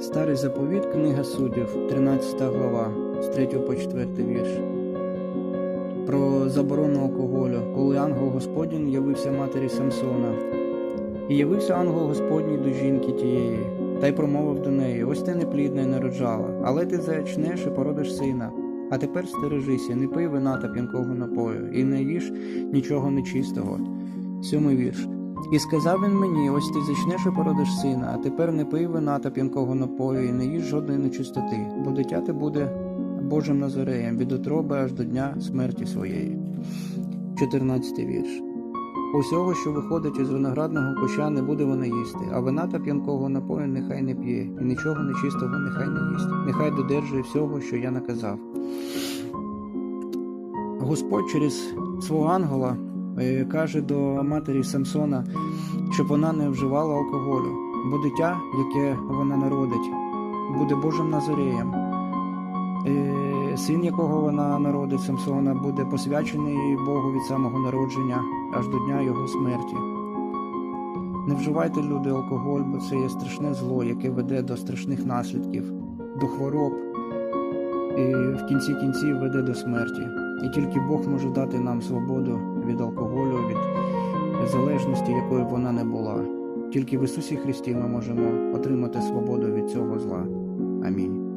Старий заповіт, книга суддів, 13 глава, з 3 по 4 вірш. Про заборону алкоголю, коли ангел Господній явився матері Самсона. І явився ангел Господній до жінки тієї, та й промовив до неї: Ось ти неплідна й народжала, але ти зачнеш і породиш сина. А тепер стережися, не пий вина та п'янкого напою, і не їж нічого нечистого. Сьомий вірш. І сказав він мені: ось ти зачнеш і породиш сина, а тепер не пий вина та п'янкого напою, і не їж жодної нечистоти, бо дитя ти буде Божим Назареєм від утроби аж до дня смерті своєї. 14 вірш. Усього, що виходить із виноградного куща, не буде вона їсти, а вина та п'янкого напою нехай не п'є, і нічого нечистого нехай не їсть, нехай додержує всього, що я наказав. Господь через свого ангела каже до матері Самсона, щоб вона не вживала алкоголю, бо дитя, яке вона народить, буде Божим Назареєм. Е, Син, якого вона народить Самсона, буде посвячений Богу від самого народження аж до дня його смерті. Не вживайте люди алкоголь, бо це є страшне зло, яке веде до страшних наслідків, до хвороб і в кінці кінців веде до смерті. І тільки Бог може дати нам свободу від алкоголю, від залежності, якою вона не була. Тільки в Ісусі Христі ми можемо отримати свободу від цього зла. Амінь.